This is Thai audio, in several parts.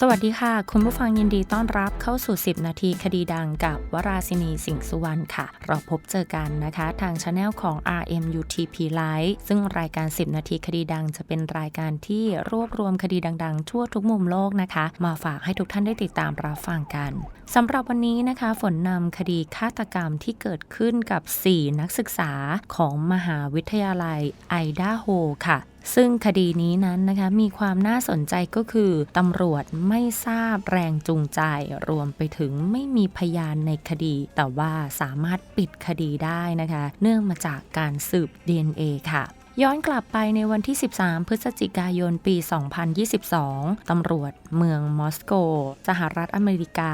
สวัสดีค่ะ คุณผู้ฟังยินดีต้อนรับเข้าสู่ 10 นาทีคดีดังกับวราศินีสิงห์สุวรรณค่ะ เราพบเจอกันนะคะ ทางช anel ของ RMUTP Live ซึ่งรายการ 10 นาทีคดีดังจะเป็นรายการที่รวบรวมคดีดัง ๆ ทั่วทุกมุมโลกนะคะ มาฝากให้ทุกท่านได้ติดตามรับฟังกันสำหรับวันนี้นะคะ ฝนนำคดีฆาตกรรมที่เกิดขึ้นกับ 4 นักศึกษาของมหาวิทยาลัยไอดาโฮค่ะ ซึ่งคดีนี้นั้นนะคะมีความน่าสนใจก็คือตำรวจไม่ทราบแรงจูงใจ รวมไปถึงไม่มีพยานในคดี แต่ว่าสามารถปิดคดีได้นะคะ เนื่องมาจากการสืบ DNA ค่ะย้อนกลับไปในวันที่ 13 พฤศจิกายน ปี 2022 ตำรวจเมืองมอสโก สหรัฐอเมริกา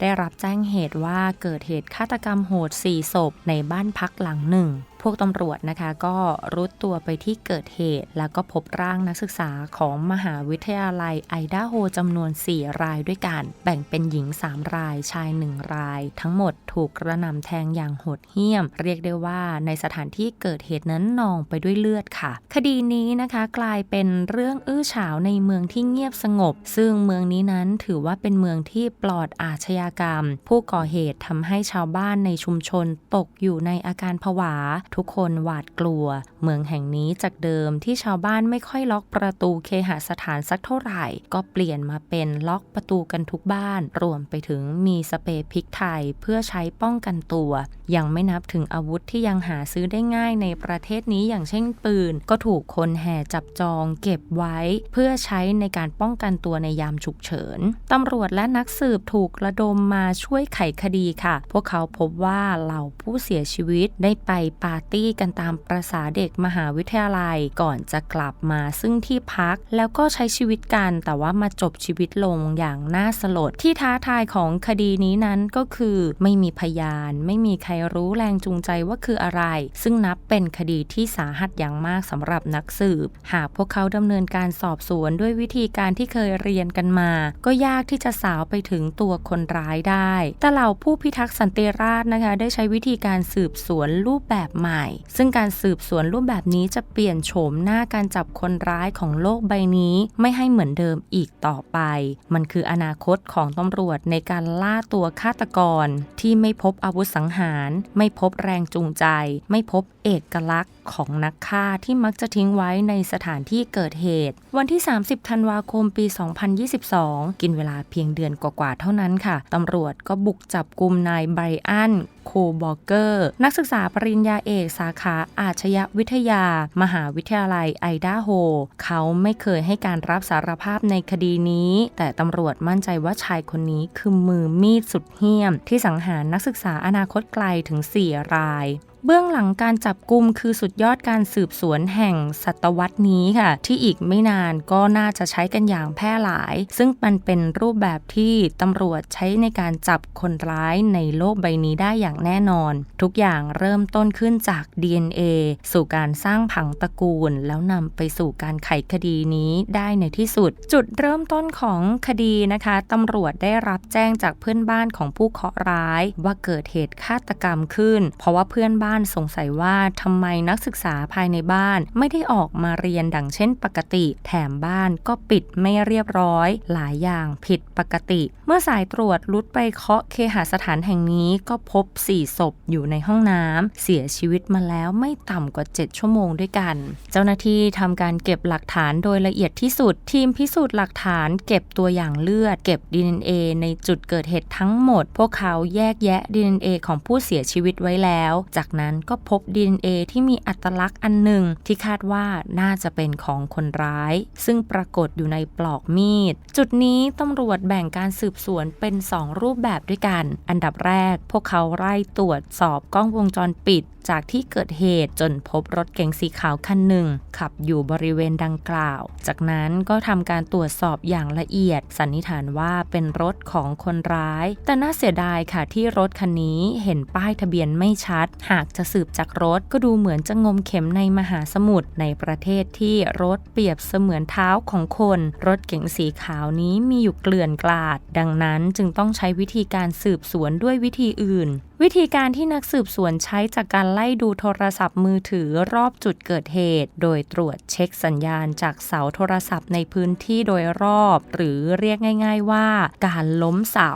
ได้รับแจ้งเหตุว่าเกิดเหตุฆาตกรรมโหด 4 ศพในบ้านพักหลังหนึ่งพวกตำรวจนะคะก็รุดตัวไปที่เกิดเหตุ แล้วก็พบร่างนักศึกษาของมหาวิทยาลัยไอดาโฮจำนวน 4 รายด้วยกัน แบ่งเป็นหญิง 3 รายชาย 1 ราย ทั้งหมดถูกกระหน่ำแทงอย่างโหดเหี้ยม เรียกได้ว่าในสถานที่เกิดเหตุนั้นนองไปด้วยเลือดค่ะ คดีนี้นะคะกลายเป็นเรื่องอื้อฉาวในเมืองที่เงียบสงบ ซึ่งเมืองนี้นั้นถือว่าเป็นเมืองที่ปลอดอาชญากรรม ผู้ก่อเหตุทำให้ชาวบ้านในชุมชนตกอยู่ในอาการผวาทุกคนหวาดกลัว เมืองแห่งนี้จากเดิมที่ชาวบ้านไม่ค่อยล็อกประตูเคหสถานสักเท่าไหร่ ก็เปลี่ยนมาเป็นล็อกประตูกันทุกบ้าน รวมไปถึงมีสเปรย์พริกไทยเพื่อใช้ป้องกันตัว ยังไม่นับถึงอาวุธที่ยังหาซื้อได้ง่ายในประเทศนี้อย่างเช่นปืน ก็ถูกคนแห่จับจองเก็บไว้ เพื่อใช้ในการป้องกันตัวในยามฉุกเฉินตำรวจและนักสืบถูกระดมมาช่วยไขคดีค่ะ พวกเขาพบว่าเหล่าผู้เสียชีวิตได้ไปปาร์ตี้กันตามประษาเด็กมหาวิทยาลัยก่อนจะกลับมาซึ่งที่พักแล้วก็ใช้ชีวิตกันแต่ว่ามาจบชีวิตลงอย่างน่าสลดที่ท้าทายของคดีนี้นั้นก็คือไม่มีพยาน ไม่มีใครรู้แรงจูงใจว่าคืออะไร ซึ่งนับเป็นคดีที่สาหัสอย่างมากสำหรับนักสืบ หากพวกเขาดำเนินการสอบสวนด้วยวิธีการที่เคยเรียนกันมา ก็ยากที่จะสาวไปถึงตัวคนร้ายได้ แต่เหล่าผู้พิทักษ์สันติราษนะคะได้ใช้วิธีการสืบสวนรูปแบบใหม่ซึ่งการสืบสวนรูปแบบนี้จะเปลี่ยนโฉมหน้าการจับคนร้ายของโลกใบนี้ ไม่ให้เหมือนเดิมอีกต่อไป มันคืออนาคตของตำรวจในการล่าตัวฆาตกร ที่ไม่พบอาวุธสังหาร ไม่พบแรงจูงใจ ไม่พบเอกลักษณ์ ของนักฆ่าที่มักจะทิ้งไว้ในสถานที่เกิดเหตุ วันที่ 30 ธันวาคมปี 2022 กินเวลาเพียงเดือนกว่าๆเท่านั้นค่ะ ตำรวจก็บุกจับกลุ่มนายไบรอันโคบอกเกอร์ นักศึกษาปริญญาเอกสาขาอาชญวิทยา มหาวิทยาลัยไอดาโฮ เขาไม่เคยให้การรับสารภาพในคดีนี้ แต่ตำรวจมั่นใจว่าชายคนนี้คือมือมีดสุดเหี้ยม ที่สังหารนักศึกษาอนาคตไกลถึง 4 ราย เบื้องหลังการจับกลุ่มคือสุดยอดการสืบสวนแห่งศตวรรษนี้ค่ะ ที่อีกไม่นานก็น่าจะใช้กันอย่างแพร่หลาย ซึ่งมันเป็นรูปแบบที่ตำรวจใช้ในการจับคนร้ายในโลกใบนี้ได้อย่างแน่นอน ทุกอย่างเริ่มต้นขึ้นจาก DNA สู่การสร้างผังตระกูล แล้วนำไปสู่การไขคดีนี้ได้ในที่สุด จุดเริ่มต้นของคดีนะคะตำรวจได้รับแจ้งจากเพื่อนบ้านของผู้เคราะห์ร้าย ว่าเกิดเหตุฆาตกรรมขึ้น เพราะว่าเพื่อนบ้านสงสัยว่าทำไมนักศึกษาภายในบ้าน ไม่ได้ออกมาเรียนดังเช่นปกติ แถมบ้านก็ปิดไม่เรียบร้อย หลายอย่างผิดปกติ เมื่อสายตรวจลุดไปเคาะเคหสถานแห่งนี้ก็พบ 4 ศพอยู่ในห้องน้ำเสียชีวิตมาแล้วไม่ต่ำกว่า 7 ชั่วโมงด้วยกัน เจ้าหน้าที่ทำการเก็บหลักฐานโดยละเอียดที่สุด ทีมพิสูจน์หลักฐานเก็บตัวอย่างเลือด เก็บ DNA ในจุดเกิดเหตุทั้งหมด พวกเขาแยกแยะ DNA ของผู้เสียชีวิตไว้แล้ว จากนั้นก็พบ DNA ที่มีอัตลักษณ์อันหนึ่งที่คาดว่าน่าจะเป็นของคนร้าย ซึ่งปรากฏอยู่ในปลอกมีด จุดนี้ตำรวจแบ่งการสืบสวนเป็น 2 รูปแบบด้วยกัน อันดับแรก พวกเขาไล่ตรวจสอบกล้องวงจรปิดจากที่เกิดเหตุจนพบรถเก๋งสีขาวคันหนึ่ง ขับอยู่บริเวณดังกล่าว จากนั้นก็ทำการตรวจสอบอย่างละเอียด สันนิษฐานว่าเป็นรถของคนร้าย แต่น่าเสียดายค่ะที่รถคันนี้เห็นป้ายทะเบียนไม่ชัด หากจะสืบจากรถก็ดูเหมือนจะงมเข็มในมหาสมุทรในประเทศที่รถเปรียบเสมือนเท้าของคน รถเก๋งสีขาวนี้มีอยู่เกลื่อนกลาด ดังนั้นจึงต้องใช้วิธีการสืบสวนด้วยวิธีอื่น วิธีการที่นักสืบสวนใช้จากการไล่ดูโทรศัพท์มือถือรอบจุดเกิดเหตุ โดยตรวจเช็คสัญญาณจากเสาโทรศัพท์ในพื้นที่โดยรอบ หรือเรียกง่าย ๆว่า การล้มเสา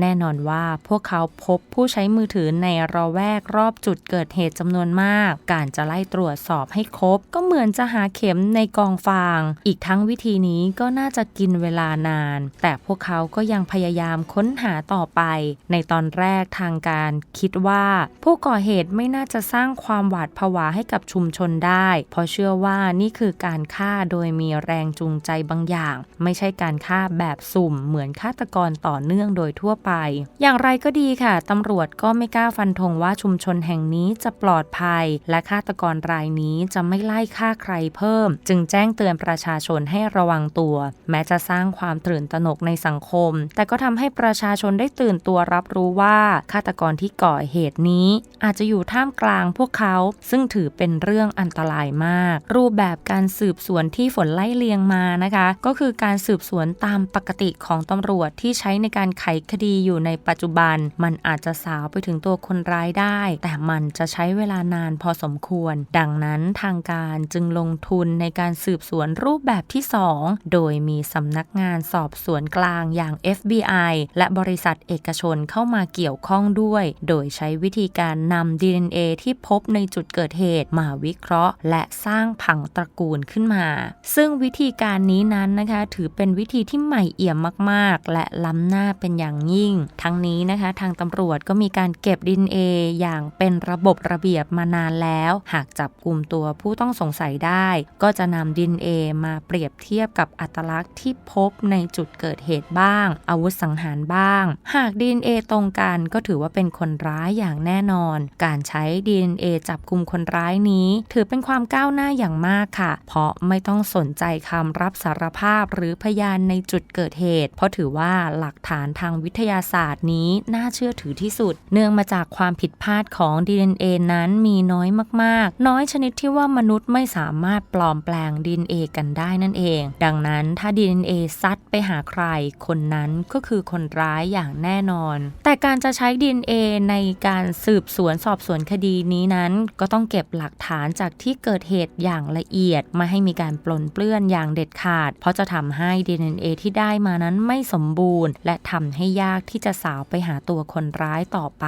แน่นอนว่าพวกเขาพบผู้ใช้มือถือในระแวกรอบจุดเกิดเหตุจำนวนมาก การจะไล่ตรวจสอบให้ครบ ก็เหมือนจะหาเข็มในกองฟาง อีกทั้งวิธีนี้ก็น่าจะกินเวลานาน แต่พวกเขาก็ยังพยายามค้นหาต่อไป ในตอนแรกทางการคิดว่าผู้ก่อเหตุไม่น่าจะสร้างความหวาดผวาให้กับชุมชนได้ เพราะเชื่อว่านี่คือการฆ่าโดยมีแรงจูงใจบางอย่าง ไม่ใช่การฆ่าแบบสุ่มเหมือนฆาตกรต่อเนื่องโดยทั่วไป อย่างไรก็ดีค่ะตำรวจก็ไม่กล้าฟันธงว่าชุมชนแห่งนี้จะปลอดภัย และฆาตกรรายนี้จะไม่ไล่ฆ่าใครเพิ่ม จึงแจ้งเตือนประชาชนให้ระวังตัว แม้จะสร้างความตื่นตระหนกในสังคม แต่ก็ทำให้ประชาชนได้ตื่นตัวรับรู้ว่าฆาตกรที่ก่อเหตุนี้อาจจะอยู่ท่ามกลางพวกเขา ซึ่งถือเป็นเรื่องอันตรายมาก รูปแบบการสืบสวนที่ฝนไล่เลียงมานะคะ ก็คือการสืบสวนตามปกติของตำรวจที่ใช้ในการไขคดีอยู่ในปัจจุบัน มันอาจจะสาวไปถึงตัวคนร้ายได้ แต่มันจะใช้เวลานานพอสมควร ดังนั้นทางการจึงลงทุนในการสืบสวนรูปแบบที่ 2 โดยมีสำนักงานสอบสวนกลางอย่าง FBI และบริษัทเอกชนเข้ามาเกี่ยวข้องด้วยโดยใช้วิธีการนำ DNA ที่พบในจุดเกิดเหตุมาวิเคราะห์ และสร้างผังตระกูลขึ้นมา ซึ่งวิธีการนี้นั้นนะคะ ถือเป็นวิธีที่ใหม่เอี่ยมมาก ๆ และล้ำหน้าเป็นอย่างยิ่ง ทั้งนี้นะคะ ทางตำรวจก็มีการเก็บ DNA อย่างเป็นระบบระเบียบมานานแล้ว หากจับกลุ่มตัวผู้ต้องสงสัยได้ ก็จะนำ DNA มาเปรียบเทียบกับอัตลักษณ์ที่พบในจุดเกิดเหตุบ้าง อาวุธสังหารบ้าง หาก DNA ตรงกันก็ถือว่าเป็นคนร้ายอย่างแน่นอน การใช้ DNA จับกลุ่มคนร้ายนี้ ถือเป็นความก้าวหน้าอย่างมากค่ะ เพราะไม่ต้องสนใจคำรับสารภาพหรือพยานในจุดเกิดเหตุ เพราะถือว่าหลักฐานทางวิทยาศาสตร์นี้น่าเชื่อถือที่สุด เนื่องมาจากความผิดพลาดของ DNA นั้นมีน้อยมากๆ น้อยชนิดที่ว่ามนุษย์ไม่สามารถปลอมแปลง DNA กันได้นั่นเอง ดังนั้นถ้า DNA ซัดไปหาใคร คนนั้นก็คือคนร้ายอย่างแน่นอน แต่การจะใช้ DNA ในการสืบสวนสอบสวนคดีนี้นั้น ก็ต้องเก็บหลักฐานจากที่เกิดเหตุอย่างละเอียดไม่ให้มีการปลนเปลื้อนอย่างเด็ดขาด เพราะจะทำให้ DNA ที่ได้มานั้นไม่สมบูรณ์ และทำให้ยากที่จะสาวไปหาตัวคนร้ายต่อไป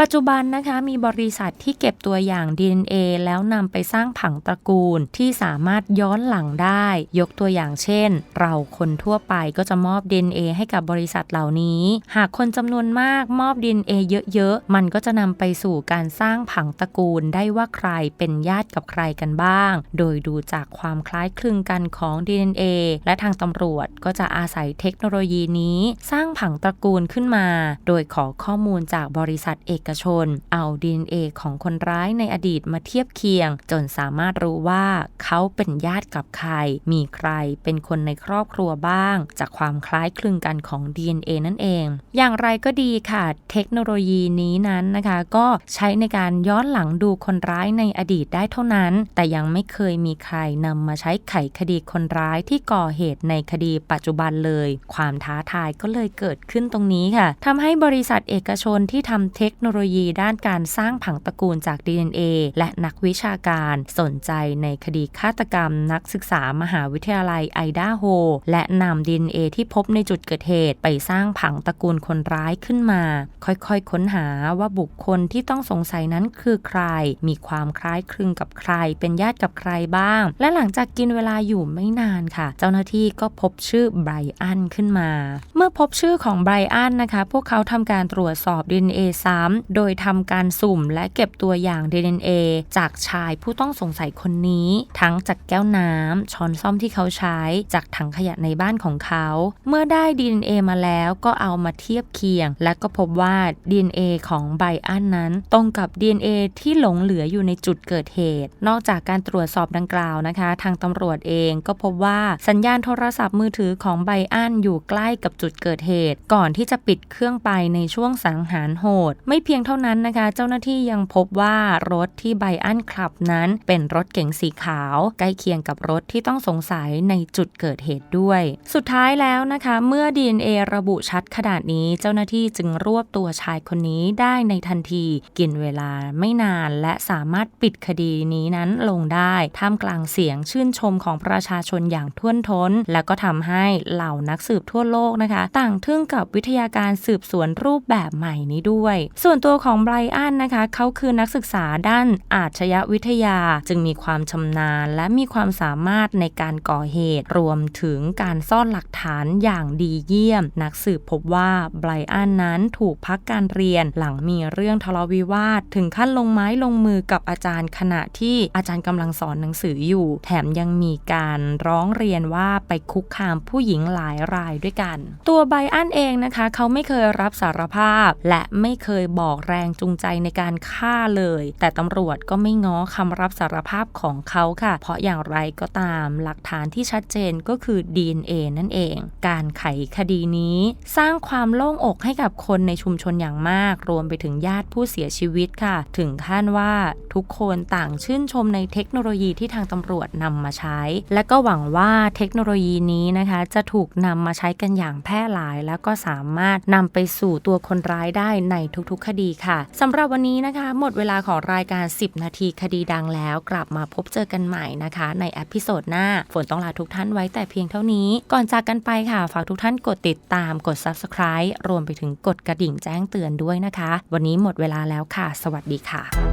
ปัจจุบันนะคะมีบริษัทที่เก็บตัวอย่าง DNA แล้วนำไปสร้างผังตระกูลที่สามารถย้อนหลังได้ ยกตัวอย่างเช่น เราคนทั่วไปก็จะมอบ DNA ให้กับบริษัทเหล่านี้ หากคนจำนวนมากมอบ DNA เยอะๆ มันก็จะนำไปสู่การสร้างผังตระกูลได้ว่าใครเป็นญาติกับใครกันบ้าง โดยดูจากความคล้ายคลึงกันของ DNA และทางตำรวจก็จะอาศัยเทคโนโลยีนี้ สร้างผังตระกูลขึ้นมา โดยขอข้อมูลจากบริษัทเอกชน เอา DNA ของคนร้ายในอดีตมาเทียบเคียง จนสามารถรู้ว่าเขาเป็นญาติกับใคร มีใครเป็นคนในครอบครัวบ้าง จากความคล้ายคลึงกันของ DNA นั่นเอง อย่างไรก็ดีค่ะ เทคโนโลยีนี้นั้นนะคะ ก็ใช้ในการย้อนหลังดูคนร้ายในอดีตได้เท่านั้น แต่ยังไม่เคยมีใครนำมาใช้ไขคดีคนร้ายที่ก่อเหตุในคดีปัจจุบันเลย ความท้าทายก็เลยเกิดขึ้นตรงนี้ค่ะทำให้บริษัทเอกชนที่ทำเทคโนโลยีด้านการสร้างผังตระกูลจาก DNA และนักวิชาการสนใจในคดีฆาตกรรม นักศึกษามหาวิทยาลัยไอดาโฮและนำ DNA ที่พบในจุดเกิดเหตุไปสร้างผังตระกูลคนร้ายขึ้นมา ค่อยๆ ค้นหาว่าบุคคลที่ต้องสงสัยนั้นคือใคร มีความคล้ายคลึงกับใคร เป็นญาติกับใครบ้าง และหลังจากกินเวลาอยู่ไม่นานค่ะ เจ้าหน้าที่ก็พบชื่อไบรอันขึ้นมา เมื่อพบชื่อของไบรอันนะคะ พวกเขาทำการตรวจสอบ DNA ซ้ำโดยทำการสุ่มและเก็บตัวอย่าง DNA จากชายผู้ต้องสงสัยคนนี้ ทั้งจากแก้วน้ำช้อนซ่อมที่เขาใช้ จากถังขยะในบ้านของเขา เมื่อได้ DNA มาแล้วก็เอามาเทียบเคียง และก็พบว่า DNA ของไบอันนั้น ตรงกับ DNA ที่หลงเหลืออยู่ในจุดเกิดเหตุ นอกจากการตรวจสอบดังกล่าวนะคะ ทางตำรวจเองก็พบว่าสัญญาณโทรศัพท์มือถือของไบอันอยู่ใกล้กับจุดเกิดเหตุ ก่อนที่จะปิดเครื่องไปในช่วงสังหารโหด ไม่เพียงเท่านั้นนะคะ เจ้าหน้าที่ยังพบว่ารถที่ไบอันขับนั้นเป็นรถเก๋งสีขาว ใกล้เคียงกับรถที่ต้องสงสัยในจุดเกิดเหตุด้วย สุดท้ายแล้วนะคะ เมื่อ DNA ระบุชัดขนาดนี้เจ้าหน้าที่จึงรวบตัวชายคนนี้ได้ในทันทีกินเวลาไม่นานและสามารถปิดคดีนี้นั้นลงได้ท่ามกลางเสียงชื่นชมของประชาชนอย่างท่วมท้น และก็ทำให้เหล่านักสืบทั่วโลกนะคะ ต่างทึ่งกับวิทยาการสืบสวนรูปแบบใหม่นี้ด้วย ส่วนตัวของไบรอันนะคะ เขาคือนักศึกษาด้านอาชญาวิทยาจึงมีความชำนาญ และมีความสามารถในการก่อเหตุ รวมถึงการซ่อนหลักฐานอย่างดีเยี่ยม นักสืบพบว่าไบรอันนั้นถูกพักการเรียนหลังมีเรื่องทะเลาะวิวาท ถึงขั้นลงไม้ลงมือกับอาจารย์ขณะที่อาจารย์กำลังสอนหนังสืออยู่ แถมยังมีการร้องเรียนว่าไปคุกคามผู้หญิงหลายรายด้วยกัน ตัวไบอันเองนะคะ เขาไม่เคยรับสารภาพ และไม่เคยบอกแรงจูงใจในการฆ่าเลย แต่ตำรวจก็ไม่ง้อคำรับสารภาพของเขาค่ะ เพราะอย่างไรก็ตามหลักฐานที่ชัดเจนก็คือ DNA นั่นเอง การไขคดีนี้ สร้างความโล่งอกให้กับคนในชุมชนอย่างมากรวมไปถึงญาติผู้เสียชีวิตค่ะ ถึงขั้นว่าทุกคนต่างชื่นชมในเทคโนโลยีที่ทางตำรวจนำมาใช้ และก็หวังว่าเทคโนโลยีนี้นะคะ จะถูกนำมาใช้กันอย่างแพร่หลาย แล้วก็สามารถนำไปสู่ตัวคนร้ายได้ในทุกๆ คดีค่ะสำหรับวันนี้นะคะ หมดเวลาของรายการ 10 นาทีคดีดังแล้ว กลับมาพบเจอกันใหม่นะคะ ในอพิโซดหน้าฝนต้องลาทุกท่านไว้แต่เพียงเท่านี้ ก่อนจากกันไปค่ะ ฝากทุกท่านกดติดตามกด subscribe รวมไปถึงกดกระดิ่งแจ้งเตือนด้วยนะนะคะ วันนี้หมดเวลาแล้วค่ะ สวัสดีค่ะ